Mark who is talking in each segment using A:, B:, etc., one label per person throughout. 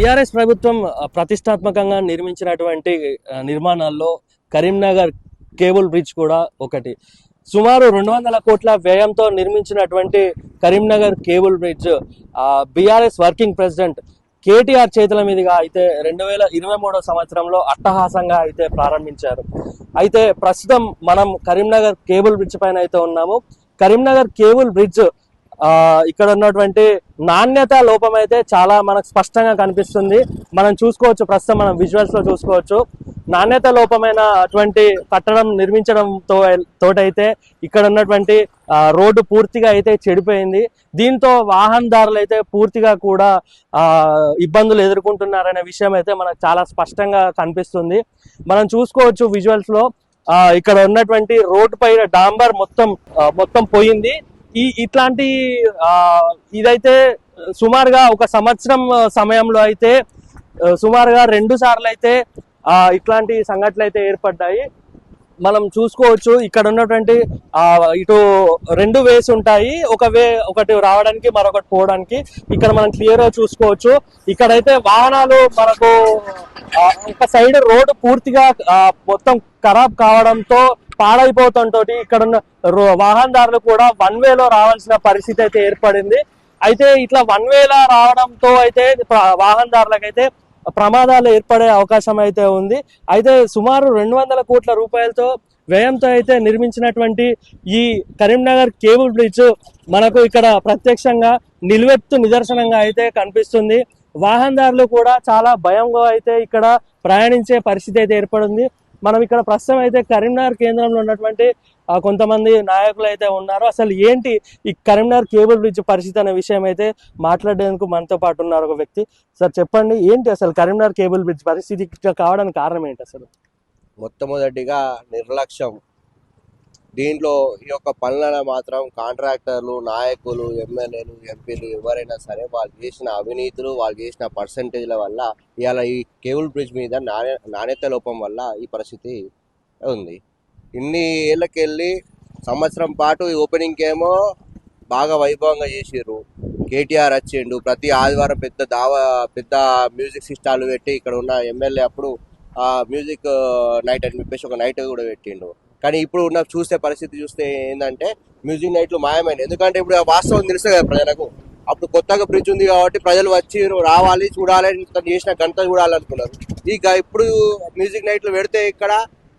A: TRS ప్రభుత్వం ప్రతిష్టాత్మకంగా నిర్మించినటువంటి నిర్మాణాల్లో కరీంనగర్ కేబుల్ బ్రిడ్జ్ కూడా ఒకటి. సుమారు రెండు వందల కోట్ల వ్యయంతో నిర్మించినటువంటి Karimnagar cable bridge BRS working president KTR చేతుల మీదుగా అయితే రెండు వేల ఇరవై మూడో సంవత్సరంలో అట్టహాసంగా అయితే ప్రారంభించారు. అయితే ప్రస్తుతం మనం కరీంనగర్ కేబుల్ బ్రిడ్జ్ పైన అయితే ఉన్నాము. కరీంనగర్ కేబుల్ బ్రిడ్జ్ ఇక్కడ ఉన్నటువంటి నాణ్యత లోపం అయితే చాలా మనకు స్పష్టంగా కనిపిస్తుంది. మనం చూసుకోవచ్చు ప్రస్తుతం మనం విజువల్స్లో చూసుకోవచ్చు. నాణ్యత లోపమైన అటువంటి కట్టడం నిర్మించడంతో తోటైతే ఇక్కడ ఉన్నటువంటి రోడ్డు పూర్తిగా అయితే చెడిపోయింది. దీంతో వాహనదారులు అయితే పూర్తిగా కూడా ఇబ్బందులు ఎదుర్కొంటున్నారనే విషయం అయితే మనకు చాలా స్పష్టంగా కనిపిస్తుంది. మనం చూసుకోవచ్చు విజువల్స్లో ఇక్కడ ఉన్నటువంటి రోడ్డు పైన డాంబర్ మొత్తం మొత్తం పోయింది. ఈ ఇట్లాంటి ఇదైతే సుమారుగా ఒక సంవత్సరం సమయంలో అయితే సుమారుగా రెండు సార్లు అయితే ఇట్లాంటి సంఘటనలు అయితే ఏర్పడ్డాయి. మనం చూసుకోవచ్చు ఇక్కడ ఉన్నటువంటి ఇటు రెండు వేస్ ఉంటాయి. ఒక వే ఒకటి రావడానికి మరొకటి పోవడానికి. ఇక్కడ మనం క్లియర్గా చూసుకోవచ్చు. ఇక్కడైతే వాహనాలు మనకు ఒక సైడ్ రోడ్డు పూర్తిగా మొత్తం ఖరాబ్ కావడంతో పాడైపోతుంటోటి ఇక్కడ ఉన్న రో- వాహనదారులు కూడా వన్ వేలో రావాల్సిన పరిస్థితి అయితే ఏర్పడింది. అయితే ఇట్లా వన్ వేలా రావడంతో అయితే వాహనదారులకైతే ప్రమాదాలు ఏర్పడే అవకాశం అయితే ఉంది. అయితే సుమారు రెండు వందల కోట్ల రూపాయలతో వ్యయంతో అయితే నిర్మించినటువంటి ఈ కరీంనగర్ కేబుల్ బ్రిడ్జ్ మనకు ఇక్కడ ప్రత్యక్షంగా నిలువెత్తు నిదర్శనంగా అయితే కనిపిస్తుంది. వాహనదారులు కూడా చాలా భయంగా అయితే ఇక్కడ ప్రయాణించే పరిస్థితి అయితే ఏర్పడింది. మనం ఇక్కడ ప్రస్తుతం అయితే కరీంనగర్ కేంద్రంలో ఉన్నటువంటి కొంతమంది నాయకులు అయితే ఉన్నారు. అసలు ఏంటి ఈ కరీంనగర్ కేబుల్ బ్రిడ్జ్ పరిస్థితి అనే విషయం అయితే మాట్లాడేందుకు మనతో పాటు ఉన్నారు ఒక వ్యక్తి. సార్ చెప్పండి ఏంటి అసలు కరీంనగర్ కేబుల్ బ్రిడ్జ్ పరిస్థితి కావడానికి కారణం ఏంటి అసలు?
B: మొట్టమొదటిగా నిర్లక్ష్యం. దీంట్లో ఈ యొక్క పనులను మాత్రం కాంట్రాక్టర్లు నాయకులు ఎమ్మెల్యేలు ఎంపీలు ఎవరైనా సరే వాళ్ళు చేసిన అవినీతులు వాళ్ళు చేసిన పర్సంటేజ్ల వల్ల ఇవాళ ఈ కేబుల్ బ్రిడ్జ్ మీద నాణ్య నాణ్యత లోపం వల్ల ఈ పరిస్థితి ఉంది. ఇన్ని ఏళ్ళకెళ్ళి సంవత్సరం పాటు ఈ ఓపెనింగ్ ఏమో బాగా వైభవంగా చేసిర్రు. కేటీఆర్ వచ్చిండు ప్రతి ఆదివారం పెద్ద దావా పెద్ద మ్యూజిక్ సిస్టాలు పెట్టి ఇక్కడ ఉన్న ఎమ్మెల్యే అప్పుడు ఆ మ్యూజిక్ నైట్ అని చెప్పేసి ఒక నైట్ కూడా పెట్టిండు. కానీ ఇప్పుడు ఉన్న చూసే పరిస్థితి చూస్తే ఏంటంటే మ్యూజిక్ నైట్లు మాయమైంది. ఎందుకంటే ఇప్పుడు ఆ వాస్తవం తెలుసు కదా ప్రజలకు. అప్పుడు కొత్తగా బ్రిడ్జ్ ఉంది కాబట్టి ప్రజలు వచ్చి రావాలి చూడాలి తను చేసిన గంట చూడాలనుకున్నారు. ఇక ఇప్పుడు మ్యూజిక్ నైట్లు పెడితే ఇక్కడ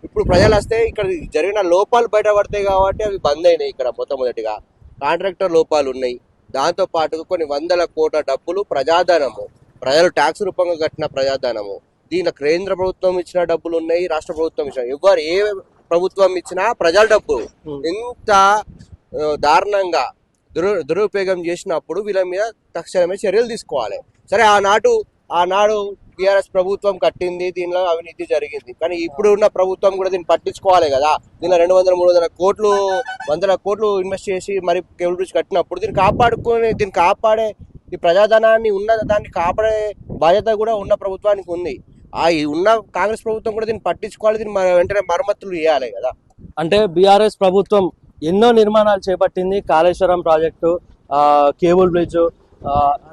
B: ఇప్పుడు ప్రజలు వస్తే ఇక్కడ జరిగిన లోపాలు బయటపడతాయి కాబట్టి అవి బంద్ అయినాయి ఇక్కడ మొట్టమొదటిగా. కాంట్రాక్టర్ లోపాలు ఉన్నాయి. దాంతో పాటు కొన్ని వందల కోట్ల డబ్బులు ప్రజాధనము. ప్రజలు ట్యాక్స్ రూపంగా కట్టిన ప్రజాధనము. దీని కేంద్ర ప్రభుత్వం ఇచ్చిన డబ్బులు ఉన్నాయి రాష్ట్ర ప్రభుత్వం ఇచ్చిన. ఎవరు ఏ ప్రభుత్వం ఇచ్చినా ప్రజల డబ్బు. ఇంత ఆ, దారుణంగా దురు దురుపయోగం చేసినప్పుడు వీళ్ళ మీద తక్షణమే చర్యలు తీసుకోవాలి. సరే ఆనాడు ఆనాడు టిఆర్ఎస్ ప్రభుత్వం కట్టింది దీనిలో అవినీతి జరిగింది. కానీ ఇప్పుడు ఉన్న ప్రభుత్వం కూడా దీన్ని పట్టించుకోవాలి కదా. దీనిలో రెండు వందల మూడు వందల కోట్లు వందల కోట్లు ఇన్వెస్ట్ చేసి మరి కేబుల్ బ్రిడ్జ్ కట్టినప్పుడు దీన్ని కాపాడుకొని దీన్ని కాపాడే ఈ ప్రజాధనాన్ని ఉన్న దాన్ని కాపాడే బాధ్యత కూడా ఉన్న ప్రభుత్వానికి ఉంది. ఆ ఉన్న కాంగ్రెస్ ప్రభుత్వం కూడా దీన్ని పట్టించుకోవాలి దీన్ని వెంటనే మరమ్మతులు చేయాలి కదా.
A: అంటే బీఆర్ఎస్ ప్రభుత్వం ఎన్నో నిర్మాణాలు చేపట్టింది కాళేశ్వరం ప్రాజెక్టు కేబుల్ బ్రిడ్జ్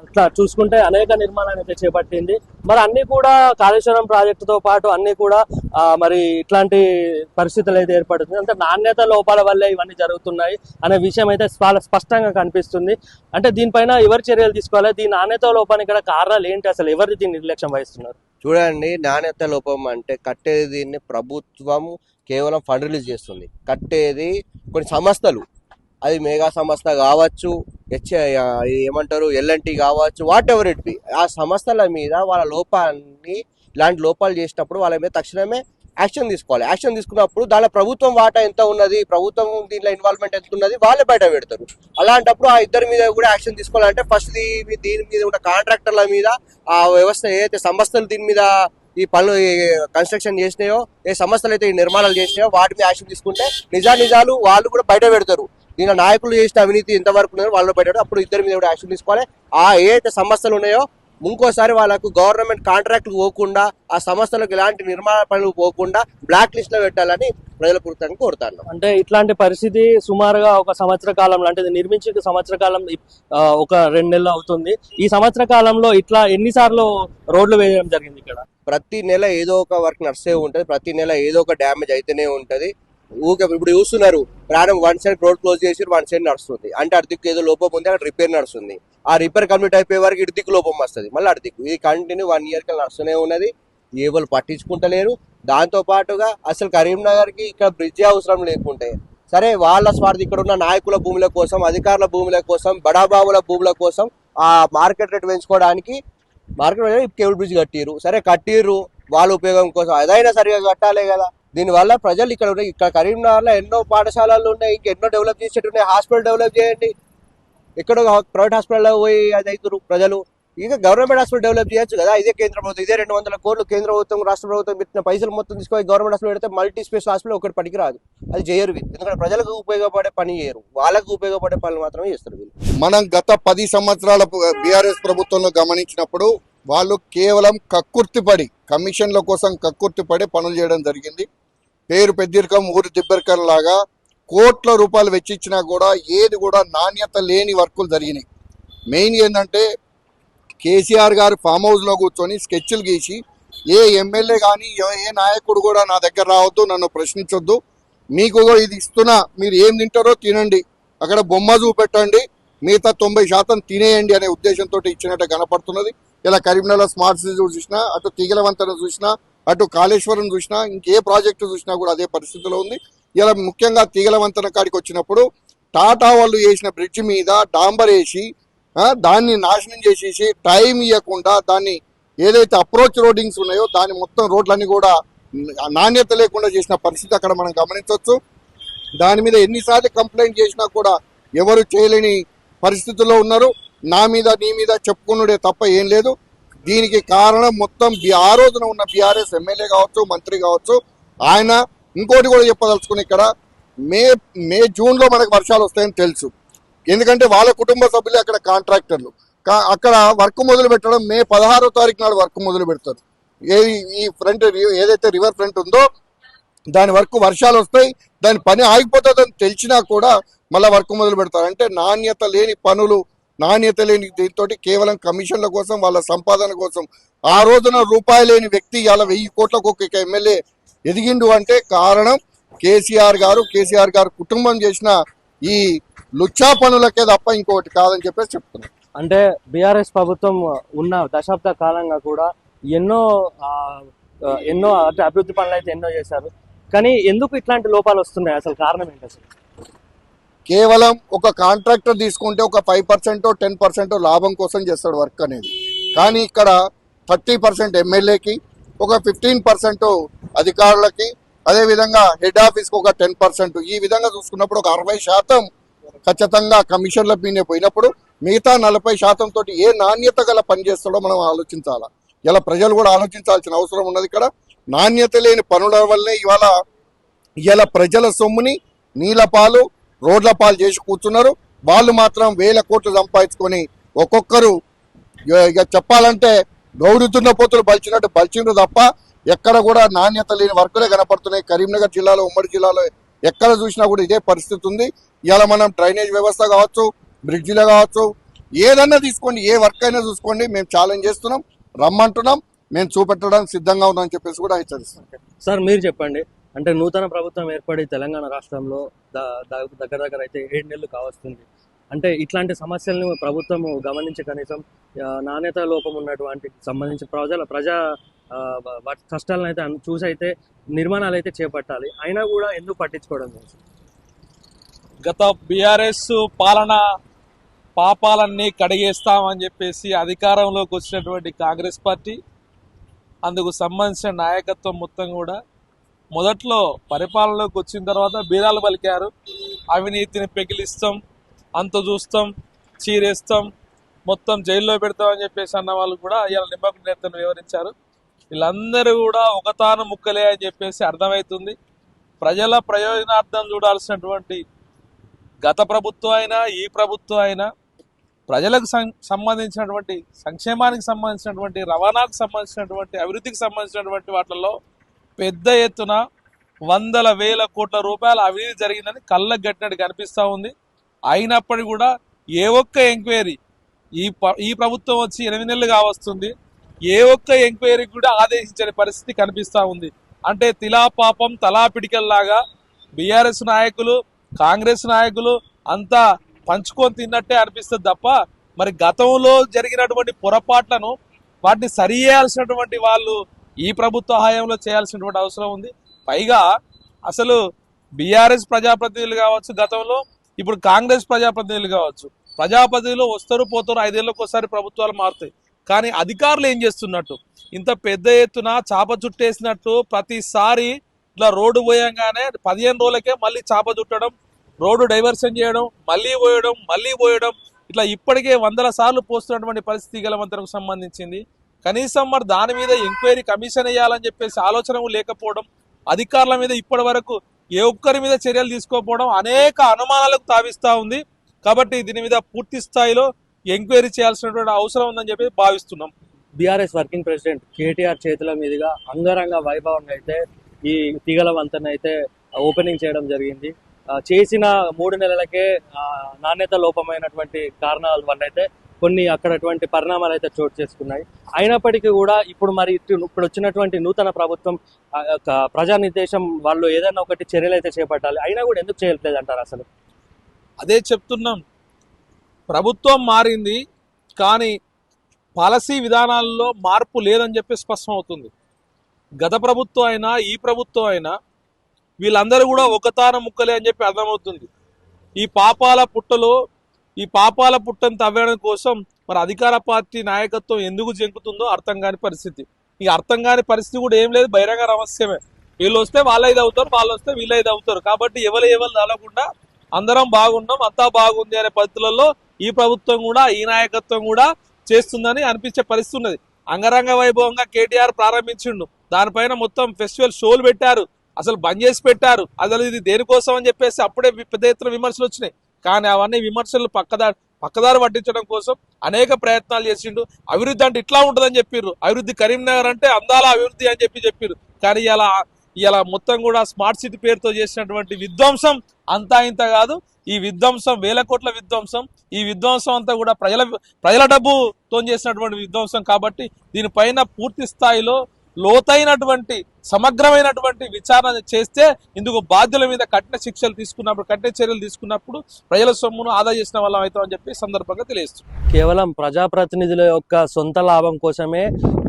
A: అట్లా చూసుకుంటే అనేక నిర్మాణాలు అయితే చేపట్టింది. మరి అన్ని కూడా కాళేశ్వరం ప్రాజెక్టుతో పాటు అన్ని కూడా మరి ఇట్లాంటి పరిస్థితులు అయితే ఏర్పడుతుంది అంటే నాణ్యత లోపాల వల్లే ఇవన్నీ జరుగుతున్నాయి అనే విషయం అయితే చాలా స్పష్టంగా కనిపిస్తుంది. అంటే దీనిపైన ఎవరు చర్యలు తీసుకోవాలి? దీని నాణ్యత లోపానికి గల కారణాలు ఏంటి? అసలు ఎవరు దీన్ని నిర్లక్ష్యం వహిస్తున్నారు?
B: చూడండి నాణ్యత లోపం అంటే కట్టేది దీన్ని ప్రభుత్వం కేవలం ఫండ్ రిలీజ్ చేస్తుంది. కట్టేది కొన్ని సంస్థలు. అది మేఘా సంస్థ కావచ్చు హెచ్ ఏమంటారు ఎల్ఎన్టీ కావచ్చు వాట్ ఎవర్ ఇట్ బి ఆ సంస్థల మీద వాళ్ళ లోపాన్ని ఇలాంటి లోపాలు చేసినప్పుడు వాళ్ళ మీద తక్షణమే యాక్షన్ తీసుకోవాలి. యాక్షన్ తీసుకున్నప్పుడు దానిలో ప్రభుత్వం వాటా ఎంత ఉన్నది ప్రభుత్వం దీనిలో ఇన్వాల్వ్మెంట్ ఎంత ఉన్నది వాళ్ళే బయట పెడతారు. అలాంటప్పుడు ఆ ఇద్దరి మీద కూడా యాక్షన్ తీసుకోవాలంటే ఫస్ట్ దీని మీద ఉన్న కాంట్రాక్టర్ల మీద ఆ వ్యవస్థ ఏదైతే సంస్థలు దీని మీద ఈ పనులు కన్స్ట్రక్షన్ చేసినాయో ఏ సంస్థలు అయితే ఈ నిర్మాణాలు చేసినాయో వాటి మీద యాక్షన్ తీసుకుంటే నిజా నిజాలు వాళ్ళు కూడా బయట పెడతారు. దీనిలో నాయకులు చేసిన అవినీతి ఎంతవరకు ఉన్నాయో వాళ్ళు బయట అప్పుడు ఇద్దరి మీద కూడా యాక్షన్ తీసుకోవాలి. ఆ ఏదైతే సంస్థలు ఉన్నాయో ఇంకోసారి వాళ్ళకు గవర్నమెంట్ కాంట్రాక్ట్లు పోకుండా ఆ సంస్థలకు ఎలాంటి నిర్మాణ పనులు పోకుండా బ్లాక్ లిస్ట్లో పెట్టాలని ప్రజల పూర్తంగా కోరుతాను
A: అంటే ఇట్లాంటి పరిస్థితి సుమారుగా ఒక సంవత్సర కాలంలో అంటే నిర్మించి సంవత్సర కాలం ఒక రెండు నెలలు అవుతుంది. ఈ సంవత్సర కాలంలో ఇట్లా ఎన్నిసార్లు రోడ్లు వేయడం జరిగింది ఇక్కడ?
B: ప్రతి నెల ఏదో ఒక వర్క్ నడిస్తే ఉంటది ప్రతి నెల ఏదో ఒక డ్యామేజ్ అయితేనే ఉంటది. ఊకే ఇప్పుడు చూస్తున్నారు ప్రాణం వన్ సైడ్ రోడ్ క్లోజ్ చేసి వన్ సైడ్ నడుస్తుంది. అంటే అర్ధిక్ ఏదో లోపం ఉంది అక్కడ రిపేర్ నడుస్తుంది. ఆ రిపేర్ కంప్లీట్ అయిపోయే వరకు ఇటుదిక్కు లోపం వస్తుంది. మళ్ళీ అడిదిక్కు ఇది కంటిన్యూ వన్ ఇయర్కి నడుస్తూనే ఉన్నది. ఎవరు పట్టించుకుంటలేరు. దాంతో పాటుగా అసలు కరీంనగర్కి ఇక్కడ బ్రిడ్జ్ అవసరం లేకుంటే సరే వాళ్ళ స్వార్థం ఇక్కడ ఉన్న నాయకుల భూముల కోసం అధికారుల భూముల కోసం బడాబాబుల భూముల కోసం ఆ మార్కెట్ రేట్ పెంచుకోవడానికి మార్కెట్ కేబుల్ బ్రిడ్జ్ కట్టిరు సరే కట్టిర్రు. వాళ్ళ ఉపయోగం కోసం. అదైనా సరిగా కట్టాలి కదా. దీనివల్ల ప్రజలు ఇక్కడ ఉన్నాయి ఇక్కడ కరీంనగర్లో ఎన్నో పాఠశాలలు ఉన్నాయి ఇంకెన్నో డెవలప్ చేసేట్టు ఉన్నాయి హాస్పిటల్ డెవలప్ చేయండి. ఇక్కడ ప్రైవేట్ హాస్పిటల్లో పోయి అది అవుతారు ప్రజలు. ఇక గవర్నమెంట్ హాస్పిటల్ డెవలప్ చేయొచ్చు కదా ఇదే కేంద్ర ప్రభుత్వం ఇదే రెండు వందల కోట్లు కేంద్ర ప్రభుత్వం రాష్ట్ర ప్రభుత్వం పెట్టిన పైసలు మొత్తం తీసుకొని గవర్నమెంట్ హాస్పిటల్ పెడితే మల్టీ స్పేస్ హాస్పిటల్ ఒకటి పడికి రాదు అది చేయరు ఎందుకంటే ప్రజలకు ఉపయోగపడే పని చేయరు. వాళ్ళకు ఉపయోగపడే పనులు మాత్రమే చేస్తారు
C: మనం గత పది సంవత్సరాల బీఆర్ఎస్ ప్రభుత్వంలో గమనించినప్పుడు వాళ్ళు కేవలం కక్కుర్తిపడి కమిషన్ల కోసం కక్కుర్తిపడి పనులు చేయడం జరిగింది. పేరు పెద్దరికం ఊరు దిబ్బరికం లాగా కోట్ల రూపాయలు వెచ్చించినా కూడా ఏది కూడా నాణ్యత లేని వర్కులు జరిగినాయి. మెయిన్ ఏంటంటే కేసీఆర్ గారు ఫామ్ హౌస్లో కూర్చొని స్కెచ్లు గీసి ఏ ఎమ్మెల్యే కానీ ఏ నాయకుడు కూడా నా దగ్గర రావద్దు నన్ను ప్రశ్నించొద్దు. మీకు కూడా ఇది ఇస్తున్నా మీరు ఏం తింటారో తినండి. అక్కడ బొమ్మ చూపెట్టండి మిగతా తొంభై శాతం తినేయండి అనే ఉద్దేశంతో ఇచ్చినట్టు కనపడుతున్నది. ఇలా కరీంనగర్ స్మార్ట్ సిటీ చూసినా అటు తీగలవంతను చూసినా అటు కాళేశ్వరం చూసినా ఇంకే ప్రాజెక్టు చూసినా కూడా అదే పరిస్థితిలో ఉంది. ఇలా ముఖ్యంగా తీగల వంతెన కాడికి వచ్చినప్పుడు టాటా వాళ్ళు వేసిన బ్రిడ్జ్ మీద డాంబర్ వేసి దాన్ని నాశనం చేసేసి టైం ఇవ్వకుండా దాన్ని ఏదైతే అప్రోచ్ రోడింగ్స్ ఉన్నాయో దాని మొత్తం రోడ్లన్నీ కూడా నాణ్యత లేకుండా చేసిన పరిస్థితి అక్కడ మనం గమనించవచ్చు. దాని మీద ఎన్నిసార్లు కంప్లైంట్ చేసినా కూడా ఎవరు చేయలేని పరిస్థితుల్లో ఉన్నారు. నా మీద నీ మీద చెప్పుకున్నడే తప్ప ఏం లేదు. దీనికి కారణం మొత్తం ఆ రోజున ఉన్న బీఆర్ఎస్ ఎమ్మెల్యే కావచ్చు మంత్రి కావచ్చు ఆయన ఇంకోటి కూడా చెప్పదలుచుకుని ఇక్కడ మే మే జూన్లో మనకు వర్షాలు వస్తాయని తెలుసు. ఎందుకంటే వాళ్ళ కుటుంబ సభ్యులు అక్కడ కాంట్రాక్టర్లు. కా- అక్కడ వర్క్ మొదలు పెట్టడం మే పదహారో తారీఖు నాడు వర్క్ మొదలు పెడతారు. ఏది ఈ ఫ్రంట్ ఏదైతే రివర్ ఫ్రంట్ ఉందో దాని వరకు వర్షాలు వస్తాయి దాని పని ఆగిపోతుందని తెలిసినా కూడా మళ్ళీ వర్క్ మొదలు పెడతారు. అంటే నాణ్యత లేని పనులు నాణ్యత లేని దీంతో కేవలం కమిషన్ల కోసం వాళ్ళ సంపాదన కోసం ఆ రోజున రూపాయి లేని వ్యక్తి ఇలా వెయ్యి కోట్లకు ఒక ఎమ్మెల్యే ఎదిగిండు అంటే కారణం కేసీఆర్ గారు. కేసీఆర్ గారు కుటుంబం చేసిన ఈ లుచ్చా పనులకే తప్ప ఇంకొకటి కాదని చెప్పేసి చెప్తున్నాను
A: అంటే బీఆర్ఎస్ ప్రభుత్వం ఉన్న దశాబ్ద కాలంగా కూడా ఎన్నో ఎన్నో అంటే అభివృద్ధి పనులు అయితే ఎన్నో చేశారు. కానీ ఎందుకు ఇట్లాంటి లోపాలు వస్తున్నాయి? అసలు కారణం ఏంటి అసలు?
C: కేవలం ఒక కాంట్రాక్టర్ తీసుకుంటే ఒక ఫైవ్ పర్సెంట్ టెన్ పర్సెంట్ లాభం కోసం చేస్తాడు వర్క్ అనేది. కానీ ఇక్కడ థర్టీ పర్సెంట్ ఎమ్మెల్యేకి ఒక ఫిఫ్టీన్ పర్సెంట్ అధికారులకి అదే విధంగా హెడ్ ఆఫీస్కి ఒక టెన్ పర్సెంట్. ఈ విధంగా చూసుకున్నప్పుడు ఒక అరవై శాతం ఖచ్చితంగా కమిషన్ల మీదే పోయినప్పుడు మిగతా నలభై శాతం తోటి ఏ నాణ్యత గల పని చేస్తాడో మనం ఆలోచించాలా? ఇలా ప్రజలు కూడా ఆలోచించాల్సిన అవసరం ఉన్నది ఇక్కడ. నాణ్యత లేని పనుల వల్లే ఇవాళ ఇలా ప్రజల సొమ్ముని నీలపాలు పాలు రోడ్ల పాలు చేసి కూర్చున్నారు. వాళ్ళు మాత్రం వేల కోట్లు సంపాదించుకొని ఒక్కొక్కరు ఇక- ఇక చెప్పాలంటే గౌరుతున్న పోతులు బలిచినట్టు బలిచిండ్రు తప్ప ఎక్కడ కూడా నాణ్యత లేని వర్కులే కనపడుతున్నాయి. కరీంనగర్ జిల్లాలో ఉమ్మడి జిల్లాలో ఎక్కడ చూసినా కూడా ఇదే పరిస్థితి ఉంది. ఇలా మనం డ్రైనేజ్ వ్యవస్థ కావచ్చు బ్రిడ్జిలు కావచ్చు ఏదన్నా తీసుకోండి ఏ వర్క్ అయినా చూసుకోండి. మేము ఛాలెంజ్ చేస్తున్నాం రమ్మంటున్నాం. మేము చూపెట్టడానికి సిద్ధంగా ఉన్నామని చెప్పేసి కూడా హెచ్చరిస్తున్నాం.
A: సార్ మీరు చెప్పండి. అంటే నూతన ప్రభుత్వం ఏర్పడి తెలంగాణ రాష్ట్రంలో దగ్గర దగ్గర అయితే ఏడు నెలలు కావస్తుంది. అంటే ఇట్లాంటి సమస్యలను ప్రభుత్వం గమనించి కనీసం నాణ్యత లోపం ఉన్నటువంటి సంబంధించి ప్రజల ప్రజా వాటి కష్టాలను అయితే చూసి అయితే నిర్మాణాలు అయితే చేపట్టాలి. అయినా కూడా ఎందుకు పట్టించుకోవడం లేదు?
D: గత బీఆర్ఎస్ పాలన పాపాలన్నీ కడిగేస్తామని చెప్పేసి అధికారంలోకి వచ్చినటువంటి కాంగ్రెస్ పార్టీ అందుకు సంబంధించిన నాయకత్వం మొత్తం కూడా మొదట్లో పరిపాలనలోకి వచ్చిన తర్వాత బీరాలు పలికారు. అవినీతిని పెకిలిస్తాం అంత చూస్తాం చీరేస్తాం మొత్తం జైల్లో పెడతామని చెప్పేసి అన్న వాళ్ళు కూడా ఇలా నిమ్మకు నేతను వివరించారు. వీళ్ళందరూ కూడా ఒకతాను ముక్కలే అని చెప్పేసి అర్థమవుతుంది. ప్రజల ప్రయోజనార్థం చూడాల్సినటువంటి గత ప్రభుత్వం అయినా ఈ ప్రభుత్వం అయినా ప్రజలకు సం- సంబంధించినటువంటి సంక్షేమానికి సంబంధించినటువంటి రవాణాకు సంబంధించినటువంటి అభివృద్ధికి సంబంధించినటువంటి వాటిల్లో పెద్ద ఎత్తున వందల వేల కోట్ల రూపాయల అవినీతి జరిగిందని కళ్ళకు గట్టినట్టు కనిపిస్తూ ఉంది. అయినప్పటికీ కూడా ఏ ఒక్క ఎంక్వైరీ ఈ ప- ఈ ప్రభుత్వం వచ్చి ఎనిమిది నెలలు కావస్తుంది. ఏ ఒక్క ఎంక్వైరీ కూడా ఆదేశించని పరిస్థితి కనిపిస్తూ ఉంది. అంటే తిలా పాపం తలా పిడికల్లాగా బీఆర్ఎస్ నాయకులు కాంగ్రెస్ నాయకులు అంతా పంచుకొని తిన్నట్టే అనిపిస్తుంది తప్ప మరి గతంలో జరిగినటువంటి పొరపాట్లను వాటిని సరియాల్సినటువంటి వాళ్ళు ఈ ప్రభుత్వ హయాంలో చేయాల్సినటువంటి అవసరం ఉంది. పైగా అసలు బీఆర్ఎస్ ప్రజాప్రతినిధులు కావచ్చు గతంలో ఇప్పుడు కాంగ్రెస్ ప్రజాప్రతినిధులు కావచ్చు. ప్రజాప్రతినిధులు వస్తారు పోతారు ఐదేళ్ళకి ఒకసారి ప్రభుత్వాలు మారుతాయి. కానీ అధికారులు ఏం చేస్తున్నట్టు? ఇంత పెద్ద ఎత్తున చాప చుట్టేసినట్టు ప్రతిసారి ఇట్లా రోడ్డు పోయంగానే పదిహేను రోజులకే మళ్ళీ చాప చుట్టడం రోడ్డు డైవర్షన్ చేయడం మళ్ళీ పోయడం మళ్ళీ పోయడం ఇట్లా ఇప్పటికే వందల సార్లు పోస్తున్నటువంటి పరిస్థితి గలవంతరకు సంబంధించింది. కనీసం మరి దాని మీద ఎంక్వైరీ కమిషన్ వేయాలని చెప్పేసి ఆలోచన లేకపోవడం అధికారుల మీద ఇప్పటి వరకు ఏ ఒక్కరి మీద చర్యలు తీసుకోకపోవడం అనేక అనుమానాలకు తావిస్తూ ఉంది. కాబట్టి దీని మీద పూర్తి స్థాయిలో ఎంక్వైరీ చేయాల్సినటువంటి అవసరం ఉందని చెప్పి భావిస్తున్నాం.
A: బీఆర్ఎస్ వర్కింగ్ ప్రెసిడెంట్ కేటీఆర్ చేతుల మీదుగా అంగరంగ వైభవంగా అయితే ఈ తీగల వంతెన అయితే ఓపెనింగ్ చేయడం జరిగింది. చేసిన మూడు నెలలకే నాణ్యత లోపమైనటువంటి కారణాల వల్ల అయితే కొన్ని అక్కడటువంటి పరిణామాలు అయితే చోటు చేసుకున్నాయి. అయినప్పటికీ కూడా ఇప్పుడు మరి ఇటు- ఇప్పుడు వచ్చినటువంటి నూతన ప్రభుత్వం ఒక ప్రజానిర్దేశం వాళ్ళు ఏదైనా ఒకటి చర్యలు అయితే చేపట్టాలి. అయినా కూడా ఎందుకు చేయట్లేదు అంటారు అసలు?
D: అదే చెప్తున్నాం. ప్రభుత్వం మారింది కానీ పాలసీ విధానాల్లో మార్పు లేదని చెప్పి స్పష్టం అవుతుంది. గత ప్రభుత్వం అయినా ఈ ప్రభుత్వం అయినా వీళ్ళందరూ కూడా ఒకతాన ముక్కలే అని చెప్పి అర్థమవుతుంది. ఈ పాపాల పుట్టలో ఈ పాపాల పుట్టను తవ్వడం కోసం మరి అధికార పార్టీ నాయకత్వం ఎందుకు జంకుతుందో అర్థం కాని పరిస్థితి. ఈ అర్థం కాని పరిస్థితి కూడా ఏం లేదు. బహిరంగ రహస్యమే. వీళ్ళు వస్తే వాళ్ళ ఇది అవుతారు వాళ్ళు వస్తే వీళ్ళు ఇది అవుతారు. కాబట్టి ఎవరు ఎవరు తలకుండా అందరం బాగున్నాం అంతా బాగుంది అనే పద్ధతులలో ఈ ప్రభుత్వం కూడా ఈ నాయకత్వం కూడా చేస్తుందని అనిపించే పరిస్థితి ఉన్నది. అంగరంగ వైభవంగా కేటీఆర్ ప్రారంభించిండు. దానిపైన మొత్తం ఫెస్టివల్ షోలు పెట్టారు. అసలు బంద్ చేసి పెట్టారు. అసలు ఇది దేనికోసం అని చెప్పేసి అప్పుడే పెద్ద ఎత్తున విమర్శలు వచ్చినాయి. కానీ అవన్నీ విమర్శలు పక్కదారి పక్కదారి పట్టించడం కోసం అనేక ప్రయత్నాలు చేసిండు. అభివృద్ధి అంటే ఇట్లా ఉంటుందని చెప్పిర్రు. అభివృద్ధి కరీంనగర్ అంటే అందాల అభివృద్ధి అని చెప్పి చెప్పిర్రు. కానీ ఇలా ఇలా మొత్తం కూడా స్మార్ట్ సిటీ పేరుతో చేసినటువంటి విధ్వంసం అంతా ఇంత కాదు. ఈ విధ్వంసం వేల కోట్ల విధ్వంసం ఈ విధ్వంసం అంతా కూడా ప్రజల ప్రజల డబ్బుతో చేసినటువంటి విధ్వంసం కాబట్టి దీనిపైన పూర్తి స్థాయిలో లోతైనటువంటి సమగ్రమైనటువంటి విచారణ చేస్తే ఇందుకు బాధ్యుల మీద కఠిన శిక్షలు తీసుకున్నప్పుడు కఠిన చర్యలు తీసుకున్నప్పుడు ప్రజల సొమ్మును ఆదా చేసిన వాళ్ళం అవుతాం అని చెప్పి సందర్భంగా తెలియజేస్తుంది
A: కేవలం ప్రజాప్రతినిధుల యొక్క సొంత లాభం కోసమే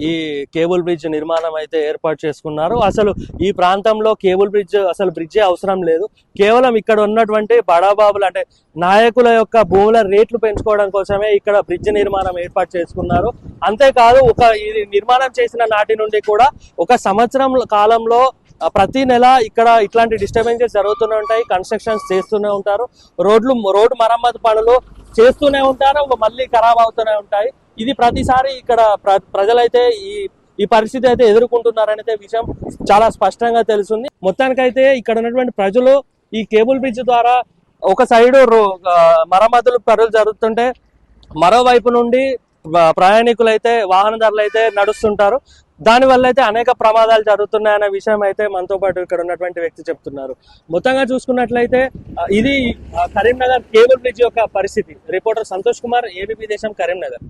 A: ఈ కేబుల్ బ్రిడ్జ్ నిర్మాణం అయితే ఏర్పాటు చేసుకున్నారు. అసలు ఈ ప్రాంతంలో కేబుల్ బ్రిడ్జ్ అసలు బ్రిడ్జే అవసరం లేదు. కేవలం ఇక్కడ ఉన్నటువంటి బడాబాబులు అంటే నాయకుల యొక్క భూముల రేట్లు పెంచుకోవడం కోసమే ఇక్కడ బ్రిడ్జ్ నిర్మాణం ఏర్పాటు చేసుకున్నారు. అంతేకాదు ఒక ఇది నిర్మాణం చేసిన నాటి నుండి కూడా ఒక సంవత్సరం కాలంలో ప్రతి నెల ఇక్కడ ఇట్లాంటి డిస్టర్బెన్సెస్ జరుగుతూనే ఉంటాయి కన్స్ట్రక్షన్స్ చేస్తూనే ఉంటారు. రోడ్లు రోడ్డు మరమ్మతు పనులు చేస్తూనే ఉంటారు మళ్ళీ ఖరాబ్ అవుతూనే ఉంటాయి. ఇది ప్రతిసారి ఇక్కడ ప్ర ప్రజలైతే ఈ ఈ పరిస్థితి అయితే ఎదుర్కొంటున్నారనే విషయం చాలా స్పష్టంగా తెలుస్తుంది. మొత్తానికైతే ఇక్కడ ఉన్నటువంటి ప్రజలు ఈ కేబుల్ బ్రిడ్జ్ ద్వారా ఒక సైడ్ మరమ్మతులు పనులు జరుగుతుంటే మరోవైపు నుండి ప్రయాణికులైతే వాహనదారులు అయితే నడుస్తుంటారు. దానివల్ల అయితే అనేక ప్రమాదాలు జరుగుతున్నాయన్న విషయం అయితే మనతో పాటు ఇక్కడ ఉన్నటువంటి వ్యక్తి చెప్తున్నారు. మొత్తంగా చూసుకున్నట్లయితే ఇది కరీంనగర్ కేబుల్ బ్రిడ్జ్ యొక్క పరిస్థితి. రిపోర్టర్ సంతోష్ కుమార్ ఏబీపీ దేశం కరీంనగర్.